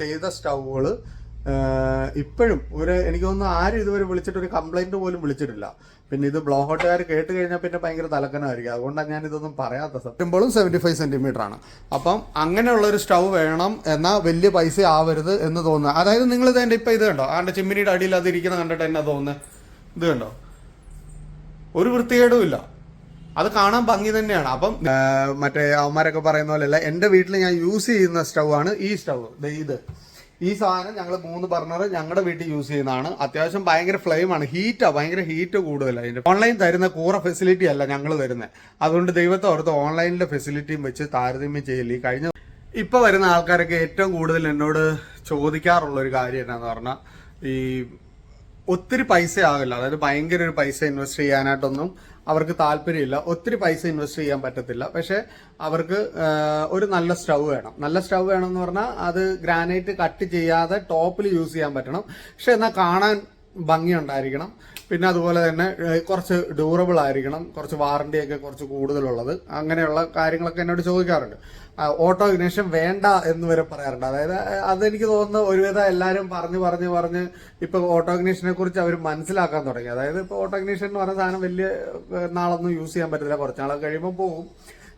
ചെയ്ത സ്റ്റൗകൾ ഇപ്പോഴും ഒരു എനിക്ക് തോന്നുന്നു ആരും ഇതുവരെ വിളിച്ചിട്ട് ഒരു കംപ്ലൈന്റ് പോലും വിളിച്ചിട്ടില്ല. പിന്നെ ഇത് ബ്ലോ കേട്ട് കഴിഞ്ഞാൽ പിന്നെ ഭയങ്കര തലക്കനമായിരിക്കും അതുകൊണ്ടാണ് ഞാൻ ഇതൊന്നും പറയാത്ത സത്യമ്പോളും സെവന്റി ഫൈവ് സെന്റിമീറ്റർ ആണ്. അപ്പം അങ്ങനെയുള്ള ഒരു സ്റ്റൗ വേണം എന്നാൽ വലിയ പൈസ ആവരുത് എന്ന് തോന്നുക അതായത് നിങ്ങൾ ഇത് എന്റെ ഇപ്പം ഇത് കണ്ടോ? ആണ്ട് ചിമ്മിനിയുടെ അടിയിൽ അത് ഇരിക്കുന്ന കണ്ടിട്ട് എന്നാ തോന്നുന്നത് ഇത് കണ്ടോ? ഒരു വൃത്തികേടും ഇല്ല. അത് കാണാൻ ഭംഗി തന്നെയാണ്. അപ്പം മറ്റേ അവന്മാരൊക്കെ പറയുന്ന പോലെയല്ല എന്റെ വീട്ടിൽ ഞാൻ യൂസ് ചെയ്യുന്ന സ്റ്റൗ ആണ് ഈ സ്റ്റൗ. ഇത്. ഈ സാധനം ഞങ്ങൾ മൂന്ന് ബർണർ ഞങ്ങളുടെ വീട്ടിൽ യൂസ് ചെയ്യുന്നതാണ്. അത്യാവശ്യം ഭയങ്കര ഫ്ലെയിം ആണ്. ഹീറ്റാ ഭയങ്കര ഹീറ്റ് കൂടുതലാണ് അതിന്റെ ഓൺലൈൻ തരുന്ന കൂറ ഫെസിലിറ്റി അല്ല ഞങ്ങൾ തരുന്നത് അതുകൊണ്ട് ദൈവത്തെ ഓർത്ത് ഓൺലൈനിലെ ഫെസിലിറ്റിയും വെച്ച് താരതമ്യം ചെയ്യില്ല ഈ കഴിഞ്ഞ ഇപ്പൊ വരുന്ന ആൾക്കാരൊക്കെ ഏറ്റവും കൂടുതൽ എന്നോട് ചോദിക്കാറുള്ള ഒരു കാര്യം എന്നാന്ന് പറഞ്ഞാൽ ഈ ഒത്തിരി പൈസ ആകില്ല അതായത് ഭയങ്കര ഒരു പൈസ ഇൻവെസ്റ്റ് ചെയ്യാനായിട്ടൊന്നും അവർക്ക് താല്പര്യമില്ല. ഒത്തിരി പൈസ ഇൻവെസ്റ്റ് ചെയ്യാൻ പറ്റത്തില്ല. പക്ഷെ അവർക്ക് ഒരു നല്ല സ്റ്റൗ വേണം. നല്ല സ്റ്റൗ വേണം എന്ന് പറഞ്ഞാൽ അത് ഗ്രാനൈറ്റ് കട്ട് ചെയ്യാതെ ടോപ്പിൽ യൂസ് ചെയ്യാൻ പറ്റണം. പക്ഷെ എന്നാൽ കാണാൻ ഭംഗിയുണ്ടായിരിക്കണം. പിന്നെ അതുപോലെ തന്നെ കുറച്ച് ഡ്യൂറബിൾ ആയിരിക്കണം. കുറച്ച് വാറണ്ടിയൊക്കെ കുറച്ച് കൂടുതലുള്ളത്. അങ്ങനെയുള്ള കാര്യങ്ങളൊക്കെ എന്നോട് ചോദിക്കാറുണ്ട്. ഓട്ടോ ഇഗ്നേഷൻ വേണ്ട എന്ന് വരെ പറയാറുണ്ട്. അതായത് അതെനിക്ക് തോന്നുന്നു ഒരുവിധം എല്ലാവരും പറഞ്ഞു പറഞ്ഞു പറഞ്ഞ് ഇപ്പൊ ഓട്ടോ ഇഗ്നേഷനെ കുറിച്ച് അവർ മനസ്സിലാക്കാൻ തുടങ്ങി. അതായത് ഇപ്പൊ ഓട്ടോ ഇഗ്നേഷൻ എന്ന് പറഞ്ഞ സാധനം വലിയ നാളൊന്നും യൂസ് ചെയ്യാൻ പറ്റത്തില്ല. കുറച്ച് നാളൊക്കെ കഴിയുമ്പോൾ പോകും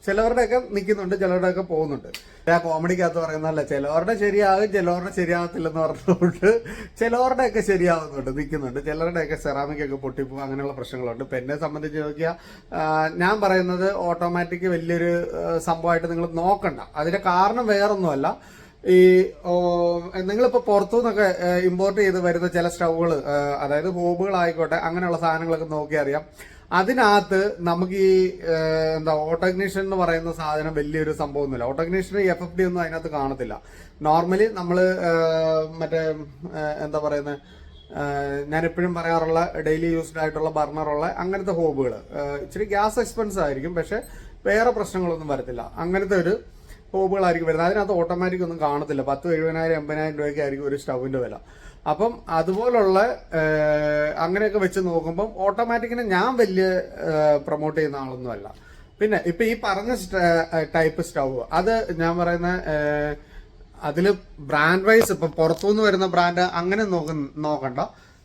ചിലവരുടെയൊക്കെ നിൽക്കുന്നുണ്ട് ചിലരുടെയൊക്കെ പോകുന്നുണ്ട്. ആ കോമഡിക്കകത്ത് പറയുന്നതല്ല ചിലവരുടെ ശരിയാകും ചിലവരുടെ ശരിയാകത്തില്ലെന്ന് പറഞ്ഞുകൊണ്ട് ചിലവരുടെയൊക്കെ ശരിയാവുന്നുണ്ട് നിൽക്കുന്നുണ്ട് ചിലരുടെയൊക്കെ സെറാമിക് ഒക്കെ പൊട്ടിപ്പോകും അങ്ങനെയുള്ള പ്രശ്നങ്ങളുണ്ട്. ഇപ്പം എന്നെ സംബന്ധിച്ച് നോക്കിയാൽ ഞാൻ പറയുന്നത് ഓട്ടോമാറ്റിക് വലിയൊരു സംഭവമായിട്ട് നിങ്ങൾ നോക്കണ്ട. അതിന്റെ കാരണം വേറൊന്നുമല്ല. ഈ നിങ്ങളിപ്പോൾ പുറത്തു നിന്നൊക്കെ ഇമ്പോർട്ട് ചെയ്ത് വരുന്ന ചില സ്റ്റൗകൾ അതായത് ഹോബുകളായിക്കോട്ടെ അങ്ങനെയുള്ള സാധനങ്ങളൊക്കെ നോക്കി അറിയാം അതിനകത്ത് നമുക്ക് ഈ എന്താ ഓട്ടോഗ്നീഷൻ എന്ന് പറയുന്ന സാധനം വലിയൊരു സംഭവമൊന്നുമില്ല. Auto ignition F F D ഒന്നും അതിനകത്ത് കാണത്തില്ല. നോർമലി നമ്മൾ മറ്റേ എന്താ പറയുന്നത് ഞാൻ എപ്പോഴും പറയാറുള്ള ഡെയിലി യൂസ്ഡ് ആയിട്ടുള്ള ബർണറുള്ള അങ്ങനത്തെ ഹോബുകൾ ഇച്ചിരി ഗ്യാസ് എക്സ്പെൻസ് ആയിരിക്കും പക്ഷെ വേറെ പ്രശ്നങ്ങളൊന്നും വരത്തില്ല. അങ്ങനത്തെ ഒരു ഹോബുകളായിരിക്കും വരുന്നത്. അതിനകത്ത് ഓട്ടോമാറ്റിക് ഒന്നും കാണത്തില്ല. പത്ത് എഴുപതിനായിരം എൺപതിനായിരം രൂപയ്ക്ക് ആയിരിക്കും ഒരു സ്റ്റൗവിന്റെ വില. അപ്പം അതുപോലുള്ള അങ്ങനെയൊക്കെ വെച്ച് നോക്കുമ്പം ഓട്ടോമാറ്റിക്കിനെ ഞാൻ വലിയ പ്രൊമോട്ട് ചെയ്യുന്ന ആളൊന്നുമല്ല പിന്നെ ഇപ്പൊ ഈ പറഞ്ഞ ടൈപ്പ് സ്റ്റവ് അത് ഞാൻ പറയുന്ന അതിൽ ബ്രാൻഡ് വൈസ് ഇപ്പം പുറത്തുനിന്ന് വരുന്ന ബ്രാൻഡ് അങ്ങനെ നോക്ക നോക്കണ്ട.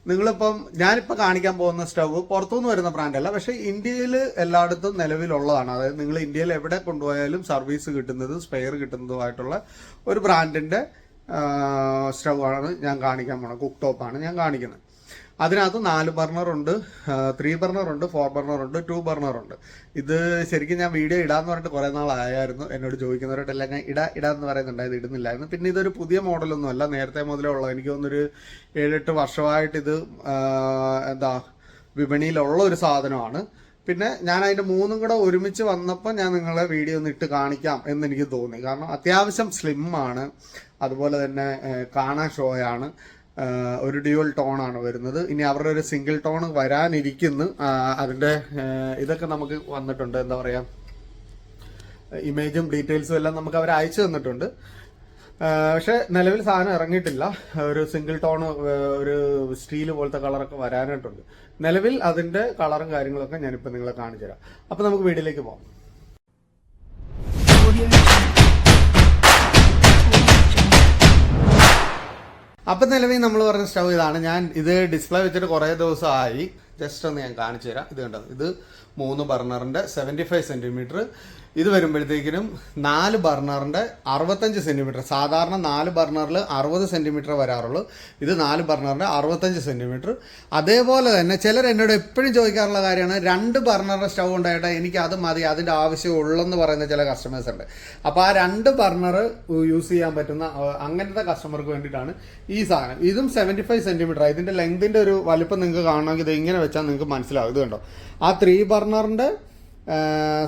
നിങ്ങളിപ്പം ഞാനിപ്പോൾ കാണിക്കാൻ പോകുന്ന സ്റ്റവ് പുറത്തുനിന്ന് വരുന്ന ബ്രാൻഡ് അല്ല പക്ഷെ ഇന്ത്യയിൽ എല്ലായിടത്തും നിലവിലുള്ളതാണ്. അതായത് നിങ്ങൾ ഇന്ത്യയിൽ എവിടെ കൊണ്ടുപോയാലും സർവീസ് കിട്ടുന്നതും സ്പെയർ കിട്ടുന്നതുമായിട്ടുള്ള ഒരു ബ്രാൻഡിന്റെ സ്റ്റവ് ആണ് ഞാൻ കാണിക്കാൻ പോണത് കുക്ക് ടോപ്പാണ് ഞാൻ കാണിക്കുന്നത് അതിനകത്ത് നാല് ബർണറുണ്ട് ത്രീ ബർണറുണ്ട് ഫോർ ബർണറുണ്ട് ടു ബർണറുണ്ട് ഇത് ശരിക്കും ഞാൻ വീഡിയോ ഇടാന്ന് പറഞ്ഞിട്ട് കുറെ നാളായിരുന്നു എന്നോട് ചോദിക്കുന്നവരോടെല്ലാം ഞാൻ ഇടാ ഇടാന്ന് പറയുന്നുണ്ട്. ഇത് ഇടുന്നില്ലായിരുന്നു. പിന്നെ ഇതൊരു പുതിയ മോഡലൊന്നും അല്ല. നേരത്തെ മുതലേ ഉള്ളത്. എനിക്ക് തോന്നുന്നൊരു ഏഴെട്ട് വർഷമായിട്ട് ഇത് എന്താ വിപണിയിലുള്ള ഒരു സാധനമാണ്. പിന്നെ ഞാൻ അതിന്റെ മൂന്നും കൂടെ ഒരുമിച്ച് വന്നപ്പോൾ ഞാൻ നിങ്ങളെ വീഡിയോ ഒന്ന് ഇട്ട് കാണിക്കാം എന്ന് എനിക്ക് തോന്നി. കാരണം അത്യാവശ്യം സ്ലിം ആണ്. അതുപോലെ തന്നെ കാണാ ഷോയാണ്. ഒരു ഡ്യുവൽ ടോൺ ആണ് വരുന്നത്. ഇനി അവരുടെ ഒരു സിംഗിൾ ടോൺ വരാനിരിക്കുന്നു. അതിന്റെ ഇതൊക്കെ നമുക്ക് വന്നിട്ടുണ്ട്. എന്താ പറയാ ഇമേജും ഡീറ്റെയിൽസും എല്ലാം നമുക്ക് അവർ അയച്ചു തന്നിട്ടുണ്ട്. പക്ഷെ നിലവിൽ സാധനം ഇറങ്ങിയിട്ടില്ല. ഒരു സിംഗിൾ ടോൺ ഒരു സ്റ്റീൽ പോലത്തെ കളറൊക്കെ വരാനായിട്ടുണ്ട്. നിലവിൽ അതിന്റെ കളറും കാര്യങ്ങളൊക്കെ ഞാനിപ്പോൾ നിങ്ങളെ കാണിച്ചു തരാം അപ്പൊ നമുക്ക് വീഡിയോയിലേക്ക് പോകാം. അപ്പൊ നിലവിൽ നമ്മൾ പറഞ്ഞ സ്റ്റവ് ഇതാണ്. ഞാൻ ഇത് ഡിസ്പ്ലേ വെച്ചിട്ട് കുറേ ദിവസമായി. ജസ്റ്റ് ഒന്ന് ഞാൻ കാണിച്ചു തരാം ഇത് കണ്ടത് ഇത് മൂന്ന് ബർണറിന്റെ സെവന്റി ഫൈവ് സെന്റിമീറ്റർ ഇത് വരുമ്പോഴത്തേക്കിനും നാല് ബർണറിന്റെ അറുപത്തഞ്ച് സെന്റിമീറ്റർ സാധാരണ നാല് ബർണറിൽ അറുപത് സെന്റിമീറ്റർ വരാറുള്ളൂ. ഇത് നാല് ബർണറിന്റെ അറുപത്തഞ്ച് സെന്റിമീറ്റർ അതേപോലെ തന്നെ ചിലർ എന്നോട് എപ്പോഴും ചോദിക്കാറുള്ള കാര്യമാണ് രണ്ട് ബർണറിന്റെ സ്റ്റൗ ഉണ്ടായിട്ട് എനിക്ക് അത് മതി അതിന്റെ ആവശ്യം ഉള്ളെന്ന് പറയുന്ന ചില കസ്റ്റമേഴ്സ് ഉണ്ട്. അപ്പോൾ ആ രണ്ട് ബർണർ യൂസ് ചെയ്യാൻ പറ്റുന്ന അങ്ങനത്തെ കസ്റ്റമർക്ക് വേണ്ടിയിട്ടാണ് ഈ സാധനം. ഇതും സെവന്റി ഫൈവ് സെന്റിമീറ്റർ ഇതിന്റെ ലെങ്തിന്റെ ഒരു വലിപ്പം നിങ്ങൾക്ക് കാണണമെങ്കിൽ ഇത് ഇങ്ങനെ വെച്ചാൽ നിങ്ങൾക്ക് മനസ്സിലാവും. ഇത് കണ്ടോ? ആ ത്രീ ബർണറിന്റെ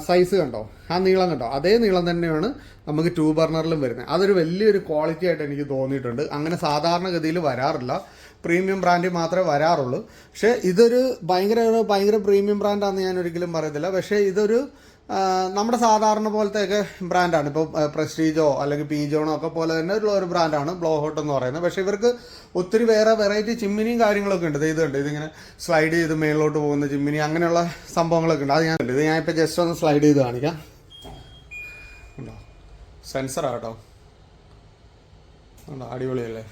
സൈസ് കണ്ടോ? ആ നീളം കണ്ടോ? അതേ നീളം തന്നെയാണ് നമുക്ക് ടൂ ബർണറിലും വരുന്നത്. അതൊരു വലിയൊരു ക്വാളിറ്റി ആയിട്ട് എനിക്ക് തോന്നിയിട്ടുണ്ട്. അങ്ങനെ സാധാരണഗതിയിൽ വരാറില്ല. പ്രീമിയം ബ്രാൻഡിൽ മാത്രമേ വരാറുള്ളൂ. പക്ഷേ ഇതൊരു ഭയങ്കര ഭയങ്കര പ്രീമിയം ബ്രാൻഡാണെന്ന് ഞാൻ ഒരിക്കലും പറയത്തില്ല. പക്ഷേ ഇതൊരു നമ്മുടെ സാധാരണ പോലത്തെയൊക്കെ ബ്രാൻഡാണ് ഇപ്പോൾ പ്രസ്റ്റീജോ അല്ലെങ്കിൽ പീജോണോ ഒക്കെ പോലെ തന്നെ ഉള്ള ഒരു ബ്രാൻഡാണ് ബ്ലോ ഹോട്ട് എന്ന് പറയുന്നത്. പക്ഷേ ഇവർക്ക് ഒത്തിരി വേറെ വെറൈറ്റി ചിമ്മിനിയും കാര്യങ്ങളൊക്കെ ഉണ്ട്. ദേ ഇത് ഉണ്ട് ഇതിങ്ങനെ സ്ലൈഡ് ചെയ്ത് മേളിലോട്ട് പോകുന്ന ചിമ്മിനി അങ്ങനെയുള്ള സംഭവങ്ങളൊക്കെ ഉണ്ട്. അത് ഞാൻ ഇത് ഞാൻ ഇപ്പോൾ ജസ്റ്റ് ഒന്ന് സ്ലൈഡ് ചെയ്ത് കാണിക്കാം. ഉണ്ടോ? സെൻസറാട്ടോ കണ്ടോ അടിപൊളിയല്ലേ?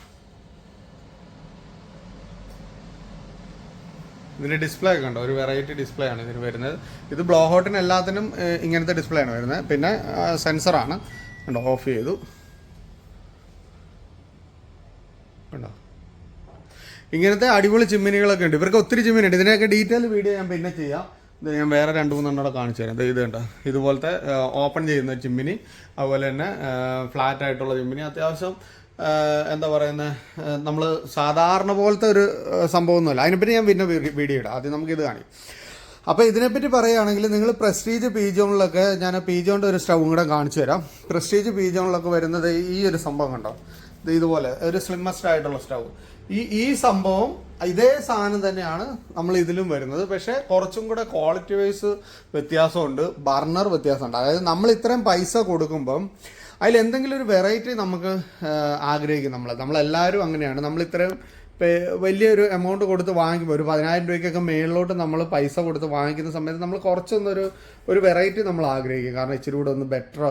ഇതിന്റെ ഡിസ്പ്ലേ ഒക്കെ ഉണ്ടോ. ഒരു വെറൈറ്റി ഡിസ്പ്ലേ ആണ് ഇതിന് വരുന്നത്. ഇത് ബ്ലോ ഹോട്ടിന് എല്ലാത്തിനും ഇങ്ങനത്തെ ഡിസ്പ്ലേ ആണ് വരുന്നത്. പിന്നെ സെൻസറാണ് കണ്ടോ ഓഫ് ചെയ്തു. കണ്ടോ? ഇങ്ങനത്തെ അടിപൊളി ചിമ്മിനികളൊക്കെ ഉണ്ട്. ഇവർക്ക് ഒത്തിരി ചിമ്മിനി ഉണ്ട്. ഇതിനൊക്കെ ഡീറ്റെയിൽ വീഡിയോ ഞാൻ പിന്നെ ചെയ്യാം. ഇത് ഞാൻ വേറെ രണ്ട് മൂന്നെണ്ണം കൂടെ കാണിച്ചു തരാം. ഇത് കണ്ടോ? ഇതുപോലത്തെ ഓപ്പൺ ചെയ്യുന്ന ചിമ്മിനി. അതുപോലെ തന്നെ ഫ്ലാറ്റ് ആയിട്ടുള്ള ചിമ്മിനി. അത്യാവശ്യം എന്താ പറയുന്നത് നമ്മൾ സാധാരണ പോലത്തെ ഒരു സംഭവമൊന്നുമല്ല. അതിനെപ്പറ്റി ഞാൻ പിന്നെ വീഡിയോ ഇടാം. ആദ്യം നമുക്കിത് കാണിക്കും. അപ്പോൾ ഇതിനെപ്പറ്റി പറയുകയാണെങ്കിൽ നിങ്ങൾ പ്രസ്റ്റീജ് പി ജോണിലൊക്കെ ഞാൻ പി ജോണിന്റെ ഒരു സ്റ്റൗവും കൂടെ കാണിച്ചു തരാം. പ്രസ്റ്റീജ് പി ജോണിലൊക്കെ വരുന്നത് ഈ ഒരു സംഭവം കണ്ടോ? ഇത് ഇതുപോലെ ഒരു സ്ലിമ്മസ്റ്റ് ആയിട്ടുള്ള സ്റ്റൗ. ഈ ഈ സംഭവം ഇതേ സാധനം തന്നെയാണ് നമ്മൾ ഇതിലും വരുന്നത്. പക്ഷേ കുറച്ചും കൂടെ ക്വാളിറ്റി വൈസ് വ്യത്യാസമുണ്ട്. ബർണർ വ്യത്യാസമുണ്ട്. അതായത് നമ്മൾ ഇത്രയും പൈസ കൊടുക്കുമ്പം അതിൽ എന്തെങ്കിലും ഒരു വെറൈറ്റി നമുക്ക് ആഗ്രഹിക്കും നമ്മൾ നമ്മളെല്ലാവരും അങ്ങനെയാണ്. നമ്മൾ ഇത്രയും വലിയൊരു എമൗണ്ട് കൊടുത്ത് വാങ്ങിക്കുമ്പോൾ ഒരു പതിനായിരം രൂപയ്ക്കൊക്കെ മേളിലോട്ട് നമ്മൾ പൈസ കൊടുത്ത് വാങ്ങിക്കുന്ന സമയത്ത് നമ്മൾ കുറച്ചൊന്നൊരു ഒരു വെറൈറ്റി നമ്മൾ ആഗ്രഹിക്കും. കാരണം ഇച്ചിരി കൂടെ ഒന്ന് ബെറ്റർ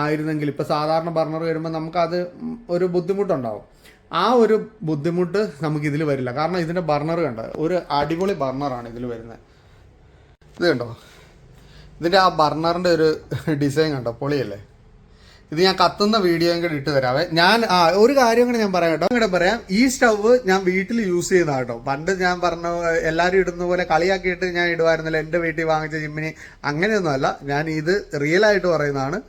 ആയിരുന്നെങ്കിൽ ഇപ്പോൾ സാധാരണ ബർണർ വരുമ്പോൾ നമുക്കത് ഒരു ബുദ്ധിമുട്ടുണ്ടാവും. ആ ഒരു ബുദ്ധിമുട്ട് നമുക്ക് ഇതിൽ വരില്ല. കാരണം ഇതിന്റെ ബർണർ കണ്ടത് ഒരു അടിപൊളി ബർണറാണ് ഇതിൽ വരുന്നത്. ഇത് കണ്ടോ? ഇതിന്റെ ആ ബർണറിന്റെ ഒരു ഡിസൈൻ കണ്ടോ? പൊളിയല്ലേ? ഇത് ഞാൻ കത്തുന്ന വീഡിയോ കൂടെ ഇട്ട് തരാവേ ഞാൻ ആ ഒരു കാര്യം കൂടെ ഞാൻ പറയാം കേട്ടോ. ഇങ്ങനെ പറയാം ഈ സ്റ്റവ് ഞാൻ വീട്ടിൽ യൂസ് ചെയ്യുന്ന കേട്ടോ. പണ്ട് ഞാൻ പറഞ്ഞ എല്ലാവരും ഇടുന്ന പോലെ കളിയാക്കിയിട്ട് ഞാൻ ഇടുമായിരുന്നില്ല എന്റെ വീട്ടിൽ വാങ്ങിച്ച ജിമ്മിനി അങ്ങനെയൊന്നുമല്ല ഞാൻ ഇത് റിയൽ ആയിട്ട് പറയുന്നതാണ്.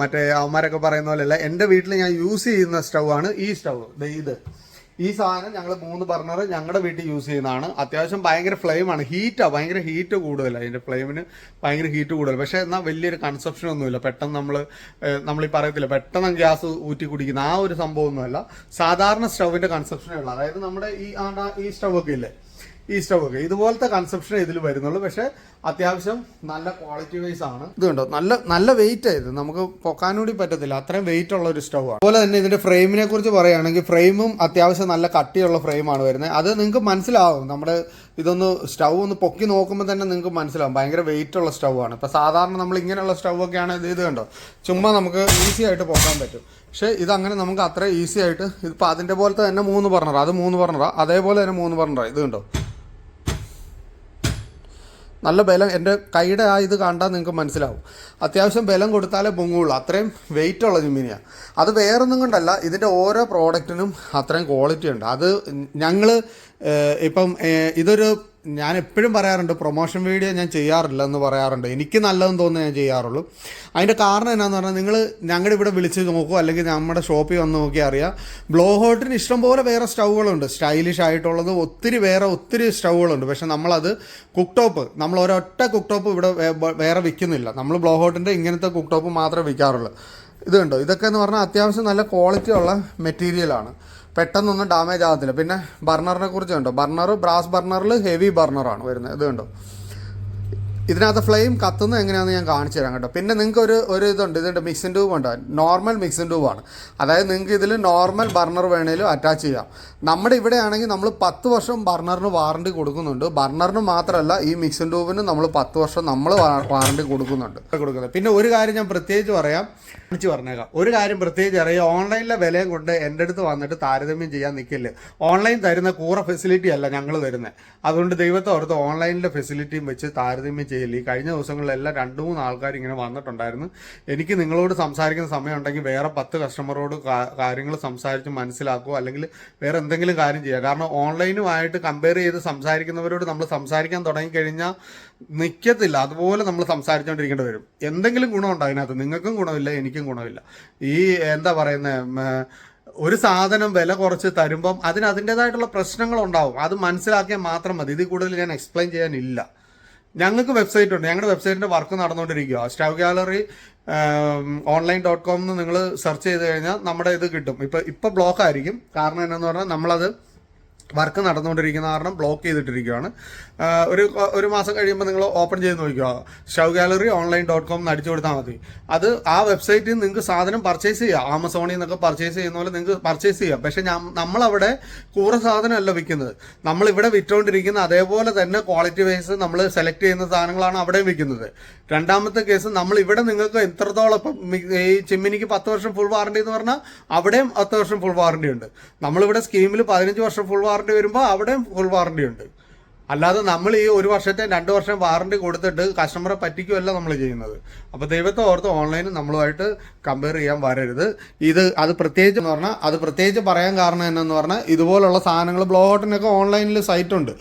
മറ്റേ അവന്മാരൊക്കെ പറയുന്ന പോലെയല്ല എന്റെ വീട്ടിൽ ഞാൻ യൂസ് ചെയ്യുന്ന സ്റ്റവ് ആണ് ഈ സ്റ്റവ് ഇത്. ഈ സാധനം ഞങ്ങൾ മൂന്ന് ബർണർ ഞങ്ങളുടെ വീട്ടിൽ യൂസ് ചെയ്യുന്നതാണ്. അത്യാവശ്യം ഭയങ്കര ഫ്ലെയിമാണ് ഹീറ്റാണ് ഭയങ്കര ഹീറ്റ് കൂടുതലാണ് അതിന്റെ ഫ്ലെയിമിന് ഭയങ്കര ഹീറ്റ് കൂടുതൽ പക്ഷേ എന്നാൽ വലിയൊരു കൺസെപ്ഷൻ ഒന്നുമില്ല. പെട്ടെന്ന് നമ്മൾ നമ്മൾ ഈ പറയത്തില്ല പെട്ടെന്ന് ഗ്യാസ് ഊറ്റി കുടിക്കുന്ന ആ ഒരു സംഭവമൊന്നുമല്ല സാധാരണ സ്റ്റൗവിന്റെ കൺസെപ്ഷനേ ഉള്ളൂ. അതായത് നമ്മുടെ ഈ ഈ സ്റ്റവ് ഒക്കെ ഇല്ലേ? ഈ സ്റ്റവ് ഒക്കെ ഇതുപോലത്തെ കൺസെപ്ഷൻ ഇതിൽ വരുന്നുള്ളൂ. പക്ഷെ അത്യാവശ്യം നല്ല ക്വാളിറ്റി വൈസ് ആണ്. ഇത് കണ്ടോ? നല്ല നല്ല വെയിറ്റ് ആയത് നമുക്ക് പൊക്കാൻ കൂടി പറ്റത്തില്ല. അത്രയും വെയിറ്റ് ഉള്ള ഒരു സ്റ്റവ് ആണ്. അതുപോലെ തന്നെ ഇതിന്റെ ഫ്രെയിമിനെ കുറിച്ച് പറയുകയാണെങ്കിൽ ഫ്രെയിമും അത്യാവശ്യം നല്ല കട്ടിയുള്ള ഫ്രെയിമാണ് വരുന്നത്. അത് നിങ്ങൾക്ക് മനസ്സിലാവും. നമ്മുടെ ഇതൊന്ന് സ്റ്റവ് ഒന്ന് പൊക്കി നോക്കുമ്പോൾ തന്നെ നിങ്ങൾക്ക് മനസ്സിലാവും. ഭയങ്കര വെയിറ്റ് ഉള്ള സ്റ്റവ് ആണ്. ഇപ്പൊ സാധാരണ നമ്മൾ ഇങ്ങനെയുള്ള സ്റ്റവ് ഒക്കെയാണ് ഇത് ഇത് കണ്ടോ? ചുമ്മാ നമുക്ക് ഈസി ആയിട്ട് പൊക്കാൻ പറ്റും. പക്ഷേ ഇതങ്ങനെ നമുക്ക് അത്ര ഈസി ആയിട്ട് ഇതിപ്പോൾ അതിന്റെ പോലത്തെ തന്നെ മൂന്ന് പറഞ്ഞറ അത് മൂന്ന് പറഞ്ഞറ അതേപോലെ തന്നെ മൂന്ന് പറഞ്ഞറ ഇത് കണ്ടോ? നല്ല ബലം എന്റെ കൈയുടെ ആ ഇത് കണ്ടാൽ നിങ്ങൾക്ക് മനസ്സിലാവും. അത്യാവശ്യം ബലം കൊടുത്താലേ പൊങ്ങുള്ളൂ അത്രയും വെയിറ്റ് ഉള്ള ജിമ്മിനിയാണ് അത് വേറൊന്നും കൊണ്ടല്ല ഇതിന്റെ ഓരോ പ്രോഡക്റ്റിനും അത്രയും ക്വാളിറ്റി ഉണ്ട്. അത് ഞങ്ങൾ ഇപ്പം ഇതൊരു ഞാൻ എപ്പോഴും പറയാറുണ്ട് പ്രൊമോഷൻ വീഡിയോ ഞാൻ ചെയ്യാറില്ല എന്ന് പറയാറുണ്ട്. എനിക്ക് നല്ലതെന്ന് തോന്നുന്നു ഞാൻ ചെയ്യാറുള്ളൂ. അതിന്റെ കാരണം എന്നാന്ന് പറഞ്ഞാൽ നിങ്ങൾ ഞങ്ങളുടെ ഇവിടെ വിളിച്ച് നോക്കൂ അല്ലെങ്കിൽ നമ്മുടെ ഷോപ്പിൽ വന്ന് നോക്കിയാൽ അറിയാം ബ്ലോ ഹോട്ടിന് ഇഷ്ടംപോലെ വേറെ സ്റ്റൗകളുണ്ട്. സ്റ്റൈലിഷ് ആയിട്ടുള്ളത് ഒത്തിരി വേറെ ഒത്തിരി സ്റ്റൗകളുണ്ട്. പക്ഷേ നമ്മളത് കുക്ക് ടോപ്പ് നമ്മൾ ഒരൊറ്റ കുക്ക് ടോപ്പ് ഇവിടെ വേറെ വിൽക്കുന്നില്ല നമ്മൾ ബ്ലോ ഹോട്ടിന്റെ ഇങ്ങനത്തെ കുക്ക് ടോപ്പ് മാത്രമേ വിൽക്കാറുള്ളൂ ഇത് കണ്ടോ? ഇതൊക്കെ എന്ന് പറഞ്ഞാൽ അത്യാവശ്യം നല്ല ക്വാളിറ്റി ഉള്ള മെറ്റീരിയലാണ് പെട്ടെന്നൊന്നും ഡാമേജ് ആകത്തില്ല. പിന്നെ ബർണറിനെ കുറിച്ച് കണ്ടോ? ബർണർ ബ്രാസ് ബർണറിൽ ഹെവി ബർണറാണ് വരുന്നത്. ഇത് കണ്ടോ? ഇതിനകത്ത് ഫ്ലെയിം കത്തുന്നത് എങ്ങനെയാണെന്ന് ഞാൻ കാണിച്ചു തരാം കേട്ടോ. പിന്നെ നിങ്ങൾക്ക് ഒരു ഒരു ഇതുണ്ട്. ഇതുണ്ട് മിക്സിൻ ട്യൂബ് ഉണ്ട്? നോർമൽ മിക്സിൻ ട്യൂബാണ് അതായത് നിങ്ങൾക്ക് ഇതിൽ നോർമൽ ബർണർ വേണേലും അറ്റാച്ച് ചെയ്യാം. നമ്മുടെ ഇവിടെ ആണെങ്കിൽ നമ്മൾ പത്ത് വർഷം ബർണറിന് വാറണ്ടി കൊടുക്കുന്നുണ്ട്. ബർണറിന് മാത്രമല്ല ഈ മിക്സിൻ ട്യൂബിന് നമ്മൾ പത്ത് വർഷം നമ്മൾ വാറണ്ടി കൊടുക്കുന്നുണ്ട്. കൊടുക്കുന്നത്. പിന്നെ ഒരു കാര്യം ഞാൻ പ്രത്യേകിച്ച് പറയാം. കാണിച്ച് പറഞ്ഞേക്കാം. ഒരു കാര്യം പ്രത്യേകിച്ച് അറിയാം ഓൺലൈനിലെ വിലയും കൊണ്ട് എന്റെ അടുത്ത് വന്നിട്ട് താരതമ്യം ചെയ്യാൻ നിൽക്കില്ല ഓൺലൈൻ തരുന്ന കൂറ ഫെസിലിറ്റി അല്ല ഞങ്ങൾ തരുന്നത് അതുകൊണ്ട് ദൈവത്തെ ഓർത്ത് ഓൺലൈനിലെ ഫെസിലിറ്റിയും വെച്ച് താരതമ്യം ചെയ്യില്ല ഈ കഴിഞ്ഞ ദിവസങ്ങളിലെല്ലാം രണ്ട് മൂന്ന് ആൾക്കാർ ഇങ്ങനെ വന്നിട്ടുണ്ടായിരുന്നു. എനിക്ക് നിങ്ങളോട് സംസാരിക്കുന്ന സമയം ഉണ്ടെങ്കിൽ വേറെ പത്ത് കസ്റ്റമറോട് കാര്യങ്ങൾ സംസാരിച്ച് മനസ്സിലാക്കുക. അല്ലെങ്കിൽ വേറെ എന്തെങ്കിലും കാര്യം ചെയ്യുക. കാരണം ഓൺലൈനുമായിട്ട് കമ്പയർ ചെയ്ത് സംസാരിക്കുന്നവരോട് നമ്മൾ സംസാരിക്കാൻ തുടങ്ങിക്കഴിഞ്ഞാൽ നിൽക്കത്തില്ല അതുപോലെ നമ്മൾ സംസാരിച്ചുകൊണ്ടിരിക്കേണ്ടി വരും. എന്തെങ്കിലും ഗുണമുണ്ടോ അതിനകത്ത്? നിങ്ങൾക്കും ഗുണമില്ല എനിക്കും ഗുണമില്ല. ഈ എന്താ പറയുന്നത് ഒരു സാധനം വില കുറച്ച് തരുമ്പം അതിന് അതിന്റെതായിട്ടുള്ള പ്രശ്നങ്ങളുണ്ടാവും. അത് മനസ്സിലാക്കിയാൽ മാത്രം മതി. ഇതിൽ കൂടുതൽ ഞാൻ എക്സ്പ്ലെയിൻ ചെയ്യാനില്ല. ഞങ്ങൾക്ക് വെബ്സൈറ്റ് ഉണ്ട്. ഞങ്ങളുടെ വെബ്സൈറ്റിന്റെ വർക്ക് നടന്നുകൊണ്ടിരിക്കുക stove gallery online dot com എന്ന് നിങ്ങൾ സെർച്ച് ചെയ്ത് കഴിഞ്ഞാൽ നമ്മുടെ ഇത് കിട്ടും. ഇപ്പൊ ഇപ്പൊ ബ്ലോക്ക് ആയിരിക്കും. കാരണം എന്നാന്ന് പറഞ്ഞാൽ നമ്മളത് വർക്ക് നടന്നുകൊണ്ടിരിക്കുന്ന കാരണം ബ്ലോക്ക് ചെയ്തിട്ടിരിക്കുകയാണ്. ഒരു ഒരു മാസം കഴിയുമ്പോൾ നിങ്ങൾ ഓപ്പൺ ചെയ്ത് നോക്കുക. ഷൗ ഗാലറി ഓൺലൈൻ ഡോട്ട് കോം അടിച്ചു കൊടുത്താൽ മതി. അത് ആ വെബ്സൈറ്റിൽ നിങ്ങൾക്ക് സാധനം പർച്ചേസ് ചെയ്യാം. ആമസോണിൽ നിന്നൊക്കെ പർച്ചേസ് ചെയ്യുന്ന പോലെ നിങ്ങൾക്ക് പർച്ചേസ് ചെയ്യാം. പക്ഷേ നമ്മളവിടെ കൂറ സാധനമല്ല വിൽക്കുന്നത്. നമ്മളിവിടെ വിറ്റുകൊണ്ടിരിക്കുന്ന അതേപോലെ തന്നെ ക്വാളിറ്റി വൈസ് നമ്മൾ സെലക്ട് ചെയ്യുന്ന സാധനങ്ങളാണ് അവിടെയും വിൽക്കുന്നത്. രണ്ടാമത്തെ കേസ് നമ്മൾ ഇവിടെ നിങ്ങൾക്ക് എത്രത്തോളം ഇപ്പം ഈ ചിമ്മിനിക്ക് പത്ത് വർഷം ഫുൾ വാറണ്ടി എന്ന് പറഞ്ഞാൽ അവിടെയും പത്ത് വർഷം ഫുൾ വാറണ്ടി ഉണ്ട്. നമ്മളിവിടെ സ്കീമിൽ പതിനഞ്ച് വർഷം ഫുൾ വാറണ്ടി വരുമ്പോൾ അവിടെയും ഫുൾ വാറണ്ടി ഉണ്ട്. അല്ലാതെ നമ്മൾ ഈ ഒരു വർഷത്തെ രണ്ട് വർഷം വാറണ്ടി കൊടുത്തിട്ട് കസ്റ്റമറെ പറ്റിക്കുമല്ല നമ്മൾ ചെയ്യുന്നത്. അപ്പോൾ ദൈവത്തെ ഓർത്ത് ഓൺലൈനിൽ നമ്മളുമായിട്ട് കമ്പയർ ചെയ്യാൻ വരരുത്. ഇത് അത് പ്രത്യേകിച്ച് എന്ന് പറഞ്ഞാൽ അത് പ്രത്യേകിച്ച് പറയാൻ കാരണം എന്നു പറഞ്ഞാൽ ഇതുപോലുള്ള സാധനങ്ങൾ ബ്ലോഹോട്ടിനൊക്കെ ഓൺലൈനിൽ സൈറ്റുണ്ട്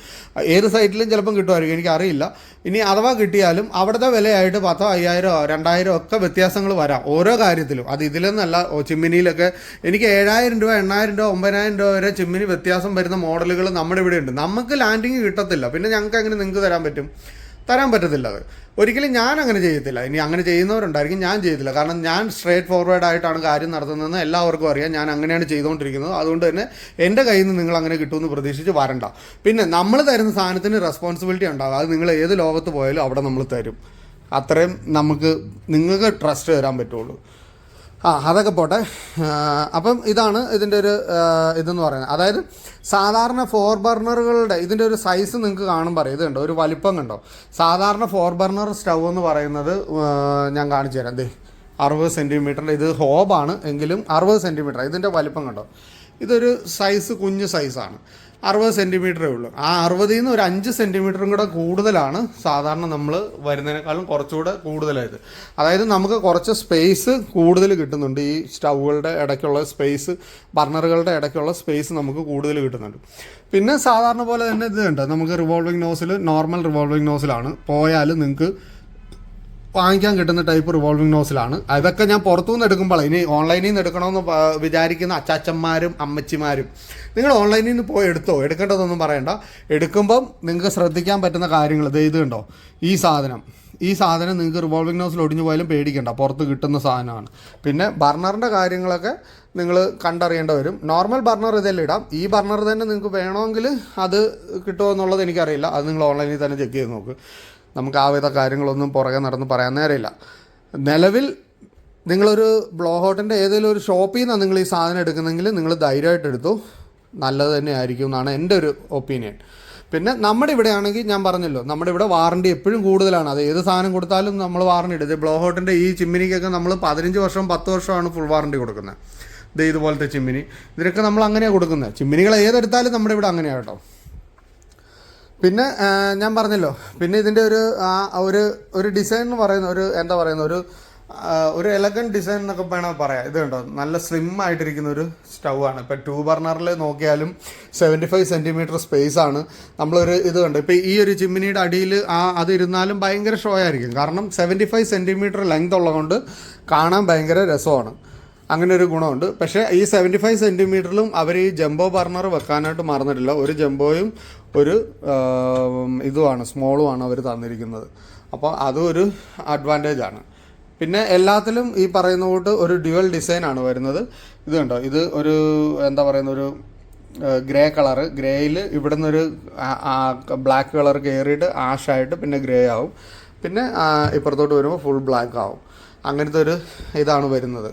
ഏത് സൈറ്റിലും ചിലപ്പം കിട്ടുമായിരിക്കും എനിക്കറിയില്ല. ഇനി അഥവാ കിട്ടിയാലും അവിടുത്തെ വിലയായിട്ട് പത്തോ അയ്യായിരമോ രണ്ടായിരമോ ഒക്കെ വ്യത്യാസങ്ങൾ വരാം ഓരോ കാര്യത്തിലും. അത് ഇതിലെന്നല്ല ചിമ്മിനിയിലൊക്കെ എനിക്ക് ഏഴായിരം രൂപ എണ്ണായിരം രൂപ ഒമ്പതിനായിരം രൂപ വരെ ചിമ്മിനി വ്യത്യാസം വരുന്ന മോഡലുകൾ നമ്മുടെ ഇവിടെ ഉണ്ട് നമുക്ക് ലാൻഡിങ് കിട്ടത്തില്ല. പിന്നെ ഞങ്ങൾക്ക് അങ്ങനെ നിങ്ങൾക്ക് തരാൻ പറ്റും. തരാൻ പറ്റത്തില്ല അത്. ഒരിക്കലും ഞാൻ അങ്ങനെ ചെയ്യത്തില്ല. ഇനി അങ്ങനെ ചെയ്യുന്നവരുണ്ടായിരിക്കും ഞാൻ ചെയ്തില്ല കാരണം ഞാൻ സ്ട്രേറ്റ് ഫോർവേഡ് ആയിട്ടാണ് കാര്യം നടത്തുന്നതെന്ന് എല്ലാവർക്കും അറിയാം. ഞാൻ അങ്ങനെയാണ് ചെയ്തുകൊണ്ടിരിക്കുന്നത്. അതുകൊണ്ട് തന്നെ എന്റെ കയ്യിൽ നിന്ന് നിങ്ങൾ അങ്ങനെ കിട്ടുമെന്ന് പ്രതീക്ഷിച്ച് വരണ്ട. പിന്നെ നമ്മൾ തരുന്ന സാധനത്തിന് റെസ്പോൺസിബിലിറ്റി ഉണ്ടാകും അത് നിങ്ങൾ ഏത് ലോകത്ത് പോയാലും അവിടെ നമ്മൾ തരും. അത്രയും നമുക്ക് നിങ്ങൾക്ക് ട്രസ്റ്റ് തരാൻ പറ്റുള്ളൂ. ആ അതൊക്കെ പോട്ടെ. അപ്പം ഇതാണ് ഇതിന്റെ ഒരു ഇതെന്ന് പറയുന്നത്. അതായത് സാധാരണ ഫോർ ബർണറുകളുടെ ഇതിന്റെ ഒരു സൈസ് നിങ്ങൾക്ക് കാണുമ്പോൾ അറിയാം കണ്ടോ? ഒരു വലിപ്പം കണ്ടോ? സാധാരണ ഫോർ ബർണർ സ്റ്റൗ എന്ന് പറയുന്നത് ഞാൻ കാണിച്ചു തരാം. ദേ അറുപത് സെന്റിമീറ്ററിന്റെ ഇത് ഹോബാണ്. എങ്കിലും അറുപത് സെന്റിമീറ്റർ ഇതിന്റെ വലിപ്പം കണ്ടോ? ഇതൊരു സൈസ് കുഞ്ഞ് സൈസാണ് അറുപത് സെന്റിമീറ്ററേ ഉള്ളൂ. ആ അറുപതിൽ നിന്ന് ഒരു അഞ്ച് സെന്റിമീറ്ററും കൂടെ കൂടുതലാണ് സാധാരണ നമ്മൾ വരുന്നതിനേക്കാളും കുറച്ചുകൂടെ കൂടുതലായത്. അതായത് നമുക്ക് കുറച്ച് സ്പേസ് കൂടുതൽ കിട്ടുന്നുണ്ട്. ഈ സ്റ്റൗകളുടെ ഇടയ്ക്കുള്ള സ്പേസ് ബർണറുകളുടെ ഇടയ്ക്കുള്ള സ്പേസ് നമുക്ക് കൂടുതൽ കിട്ടുന്നുണ്ട്. പിന്നെ സാധാരണ പോലെ തന്നെ ഇത് ഉണ്ട് നമുക്ക് റിവോൾവിംഗ് നോസിൽ നോർമൽ റിവോൾവിംഗ് നോസിലാണ് പോയാൽ നിങ്ങൾക്ക് വാങ്ങിക്കാൻ കിട്ടുന്ന ടൈപ്പ് റിവോൾവിംഗ് നോസിലാണ് അതൊക്കെ ഞാൻ പുറത്തു നിന്ന് എടുക്കുമ്പോൾ ഇനി ഓൺലൈനിൽ നിന്ന് എടുക്കണമെന്ന് വിചാരിക്കുന്ന അച്ചാച്ചന്മാരും അമ്മച്ചിമാരും. നിങ്ങൾ ഓൺലൈനിൽ നിന്ന് പോയി എടുത്തോ? എടുക്കേണ്ടതൊന്നും പറയണ്ട. എടുക്കുമ്പം നിങ്ങൾക്ക് ശ്രദ്ധിക്കാൻ പറ്റുന്ന കാര്യങ്ങൾ ഇത് കണ്ടോ? ഈ സാധനം. ഈ സാധനം നിങ്ങൾക്ക് റിവോൾവിംഗ് നോസിൽ ഒടിഞ്ഞു പോയാലും പേടിക്കണ്ട. പുറത്ത് കിട്ടുന്ന സാധനമാണ്. പിന്നെ ബർണറിന്റെ കാര്യങ്ങളൊക്കെ നിങ്ങൾ കണ്ടറിയേണ്ട വരും. നോർമൽ ബർണർ ഇതെല്ലാം ഇടാം. ഈ ബർണർ തന്നെ നിങ്ങൾക്ക് വേണമെങ്കിൽ അത് കിട്ടുമോ എന്നുള്ളത് എനിക്കറിയില്ല. അത് നിങ്ങൾ ഓൺലൈനിൽ തന്നെ ചെക്ക് ചെയ്ത് നോക്ക്. നമുക്ക് ആ വിധ കാര്യങ്ങളൊന്നും പുറകെ നടന്ന് പറയാൻ നേരമില്ല. നിലവിൽ നിങ്ങളൊരു ബ്ലോ ഹോട്ടിന്റെ ഏതെങ്കിലും ഒരു ഷോപ്പിൽ നിന്നാണ് നിങ്ങൾ ഈ സാധനം എടുക്കുന്നെങ്കിൽ നിങ്ങൾ ധൈര്യമായിട്ട് എടുത്തു. നല്ലത് തന്നെ ആയിരിക്കും എന്നാണ് എന്റെ ഒരു ഒപ്പീനിയൻ. പിന്നെ നമ്മുടെ ഇവിടെ ആണെങ്കിൽ ഞാൻ പറഞ്ഞല്ലോ നമ്മുടെ ഇവിടെ വാറണ്ടി എപ്പോഴും കൂടുതലാണ്. അത് ഏത് സാധനം കൊടുത്താലും നമ്മൾ വാറണ്ടി എടുത്ത് ബ്ലോ ഹോട്ടിന്റെ ഈ ചിമ്മിനിക്കൊക്കെ നമ്മൾ പതിനഞ്ച് വർഷം പത്ത് വർഷമാണ് ഫുൾ വാറണ്ടി കൊടുക്കുന്നത്. ഇത് ഇതുപോലത്തെ ചിമ്മിനി. ഇതിനൊക്കെ നമ്മൾ അങ്ങനെയാണ് കൊടുക്കുന്നത്. ചിമ്മിനികൾ ഏതെടുത്താലും നമ്മുടെ ഇവിടെ അങ്ങനെയാണ് കേട്ടോ. പിന്നെ ഞാൻ പറഞ്ഞല്ലോ. പിന്നെ ഇതിന്റെ ഒരു ഒരു ഒരു ഡിസൈൻ എന്ന് പറയുന്ന ഒരു എന്താ പറയുന്ന ഒരു ഒരു എലഗൻ ഡിസൈൻ എന്നൊക്കെ വേണമെങ്കിൽ പറയാം. ഇത് കണ്ടോ? നല്ല സ്ലിം ആയിട്ടിരിക്കുന്ന ഒരു സ്റ്റൗ ആണ്. ഇപ്പം ടൂ ബർണറിൽ നോക്കിയാലും സെവന്റി ഫൈവ് സെന്റിമീറ്റർ സ്പേസ് ആണ്. നമ്മളൊരു ഇത് കണ്ടോ? ഇപ്പം ഈ ഒരു ചിമ്മിനിയുടെ അടിയിൽ ആ അത് ഇരുന്നാലും ഭയങ്കര ഷോ ആയിരിക്കും. കാരണം സെവന്റി ഫൈവ് സെന്റിമീറ്റർ ലെങ്ത് ഉള്ളതുകൊണ്ട് കാണാൻ ഭയങ്കര രസമാണ്. അങ്ങനെ ഒരു ഗുണമുണ്ട്. പക്ഷേ ഈ സെവന്റി ഫൈവ് സെന്റിമീറ്ററിലും അവർ ഈ ജംബോ ബർണർ വെക്കാനായിട്ട് മറന്നിട്ടില്ല. ഒരു ജംബോയും ഒരു ഇതുമാണ് സ്മോളുമാണ് അവർ തന്നിരിക്കുന്നത്. അപ്പോൾ അതൊരു അഡ്വാന്റേജ് ആണ്. പിന്നെ എല്ലാത്തിലും ഈ പറയുന്ന കൂട്ട് ഒരു ഡ്യുവൽ ഡിസൈൻ ആണ് വരുന്നത്. ഇത് കണ്ടോ? ഇത് ഒരു എന്താ പറയുന്ന ഒരു ഗ്രേ കളറ് ഗ്രേയിൽ ഇവിടെ നിന്നൊരു ബ്ലാക്ക് കളർ കയറിയിട്ട് ആഷായിട്ട് പിന്നെ ഗ്രേ ആവും. പിന്നെ ഇപ്പുറത്തോട്ട് വരുമ്പോൾ ഫുൾ ബ്ലാക്ക് ആവും. അങ്ങനത്തെ ഒരു ഇതാണ് വരുന്നത്.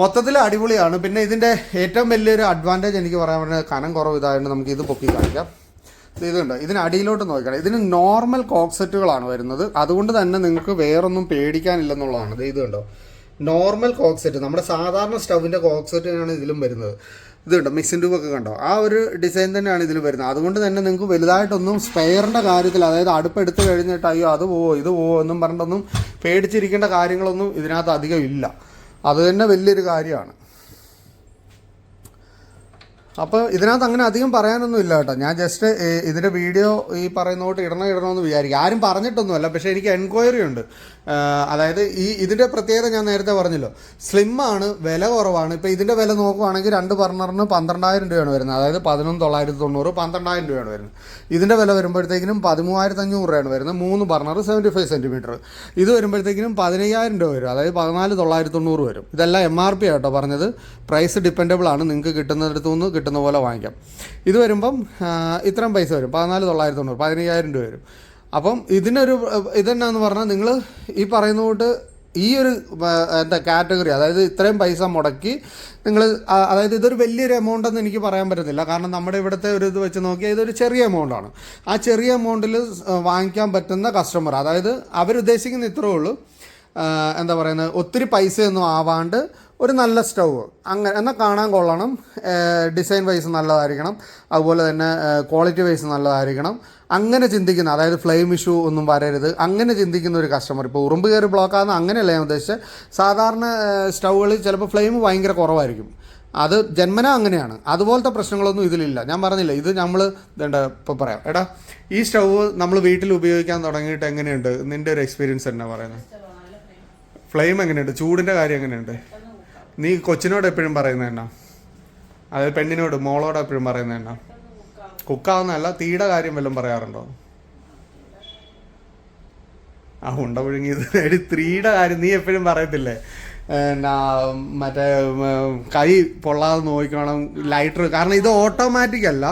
മൊത്തത്തിൽ അടിപൊളിയാണ്. പിന്നെ ഇതിന്റെ ഏറ്റവും വലിയൊരു അഡ്വാന്റേജ് എനിക്ക് പറയാൻ പറ്റുന്നത് കനം കുറവ് ഇതായതുകൊണ്ട് നമുക്ക് ഇത് പൊക്കി കാണിക്കാം. ഇത് ഇതുണ്ട് ഇതിന് അടിയിലോട്ട് നോക്കണം ഇതിന് നോർമൽ കോക്സെറ്റുകളാണ് വരുന്നത്. അതുകൊണ്ട് തന്നെ നിങ്ങൾക്ക് വേറൊന്നും പേടിക്കാനില്ലെന്നുള്ളതാണ്. ഇത് കണ്ടോ? നോർമൽ കോക്സെറ്റ് നമ്മുടെ സാധാരണ സ്റ്റൗവിന്റെ കോക്സെറ്റിനാണ് ഇതിലും വരുന്നത്. ഇത് കണ്ടോ? മിക്സിൻ ടൂബൊക്കെ കണ്ടോ? ആ ഒരു ഡിസൈൻ തന്നെയാണ് ഇതിൽ വരുന്നത്. അതുകൊണ്ട് തന്നെ നിങ്ങൾക്ക് വലുതായിട്ടൊന്നും സ്പെയറിന്റെ കാര്യത്തിൽ അതായത് അടുപ്പ് എടുത്തു കഴിഞ്ഞിട്ട് അയ്യോ അത് പോവോ ഇത് പോവോ എന്നും പറഞ്ഞിട്ടൊന്നും പേടിച്ചിരിക്കേണ്ട കാര്യങ്ങളൊന്നും ഇതിനകത്ത് അധികം ഇല്ല. അത് തന്നെ വലിയൊരു കാര്യമാണ്. അപ്പോൾ ഇതിനകത്ത് അങ്ങനെ അധികം പറയാനൊന്നും ഇല്ല കേട്ടോ. ഞാൻ ജസ്റ്റ് ഇതിന്റെ വീഡിയോ ഈ പറയുന്നതോട്ട് ഇടണം ഇടണോ ഇടണമെന്ന് വിചാരിക്കും. ആരും പറഞ്ഞിട്ടൊന്നുമല്ല. പക്ഷേ എനിക്ക് എൻക്വയറി ഉണ്ട്. അതായത് ഈ ഇതിന്റെ പ്രത്യേകത ഞാൻ നേരത്തെ പറഞ്ഞല്ലോ. സ്ലിമ്മാണ് വില കുറവാണ്. ഇപ്പോൾ ഇതിന്റെ വില നോക്കുവാണെങ്കിൽ രണ്ട് ബർണറിന് പന്ത്രണ്ടായിരം രൂപയാണ് വരുന്നത്. അതായത് പതിനൊന്ന് തൊള്ളായിരത്തി തൊണ്ണൂറ് പന്ത്രണ്ടായിരം രൂപയാണ് വരുന്നത്. ഇതിന്റെ വില വരുമ്പോഴത്തേക്കിനും പതിമൂവായിരത്തി അഞ്ഞൂറ് രൂപയാണ് വരുന്നത്. മൂന്ന് ബർണർ സെവന്റി ഫൈവ് സെന്റിമീറ്റർ ഇത് വരുമ്പോഴത്തേക്കിനും പതിനയ്യായിരം രൂപ വരും. അതായത് പതിനാല് തൊള്ളായിരത്തി തൊണ്ണൂറ് വരും. ഇതെല്ലാം എം ആർ പി ആട്ടോ പറഞ്ഞത്. പ്രൈസ് ഡിപ്പെൻഡബിൾ ആണ്. നിങ്ങൾക്ക് കിട്ടുന്നിടത്തു നിന്ന് കിട്ടുന്ന പോലെ വാങ്ങിക്കാം. ഇത് വരുമ്പം ഇത്രയും പൈസ വരും. പതിനാല് തൊള്ളായിരത്തി തൊണ്ണൂറ് പതിനയ്യായിരം രൂപ വരും. അപ്പം ഇതിനൊരു ഇതെന്നാന്ന് പറഞ്ഞാൽ നിങ്ങൾ ഈ പറയുന്ന ഈ ഒരു എന്താ കാറ്റഗറി അതായത് ഇത്രയും പൈസ മുടക്കി നിങ്ങൾ അതായത് ഇതൊരു വലിയൊരു എമൗണ്ട് എന്ന് എനിക്ക് പറയാൻ പറ്റത്തില്ല. കാരണം നമ്മുടെ ഇവിടുത്തെ ഒരു ഇത് വെച്ച് നോക്കിയാൽ ഇതൊരു ചെറിയ എമൗണ്ടാണ്. ആ ചെറിയ എമൗണ്ടിൽ വാങ്ങിക്കാൻ പറ്റുന്ന കസ്റ്റമർ അതായത് അവരുദ്ദേശിക്കുന്ന ഇത്രേ ഉള്ളൂ. എന്താ പറയുന്നത് ഒത്തിരി പൈസയൊന്നും ആവാണ്ട് ഒരു നല്ല സ്റ്റൗവ് അങ്ങനെ എന്നാൽ കാണാൻ കൊള്ളണം. ഡിസൈൻ വൈസ് നല്ലതായിരിക്കണം. അതുപോലെ തന്നെ ക്വാളിറ്റി വൈസ് നല്ലതായിരിക്കണം. അങ്ങനെ ചിന്തിക്കുന്ന അതായത് ഫ്ലെയിം ഇഷ്യൂ ഒന്നും വരരുത്. അങ്ങനെ ചിന്തിക്കുന്ന ഒരു കസ്റ്റമർ ഇപ്പോൾ ഉറുമ്പ് കയറി ബ്ലോക്ക് ആകുന്ന അങ്ങനെയല്ല ഞാൻ ഉദ്ദേശിച്ചത്. സാധാരണ സ്റ്റൗകളിൽ ചിലപ്പോൾ ഫ്ലെയിം ഭയങ്കര കുറവായിരിക്കും. അത് ജന്മന അങ്ങനെയാണ്. അതുപോലത്തെ പ്രശ്നങ്ങളൊന്നും ഇതിലില്ല. ഞാൻ പറഞ്ഞില്ല ഇത് നമ്മൾ ഇതുണ്ട് ഇപ്പോൾ പറയാം. എടാ ഈ സ്റ്റൗ നമ്മൾ വീട്ടിൽ ഉപയോഗിക്കാൻ തുടങ്ങിയിട്ട് എങ്ങനെയുണ്ട്? നിന്റെ ഒരു എക്സ്പീരിയൻസ് എന്നാ പറയുന്നത് ഫ്ലെയിം എങ്ങനെയുണ്ട്? ചൂടിന്റെ കാര്യം എങ്ങനെയുണ്ട്? നീ കൊച്ചിനോട് എപ്പോഴും പറയുന്നത് എന്നാ? അതായത് പെണ്ണിനോട് മോളോട് എപ്പോഴും പറയുന്നത് എന്നാ? കുക്കാവുന്നതല്ല തീയുടെ കാര്യം വല്ലതും പറയാറുണ്ടോ? ആ ഉണ്ട പുഴുങ്ങിയത്. എടി ത്രീയുടെ കാര്യം നീ എപ്പോഴും പറയത്തില്ലേ? മറ്റേ കൈ പൊള്ളാതെ നോക്കണം ലൈറ്റർ കാരണം ഇത് ഓട്ടോമാറ്റിക് അല്ല.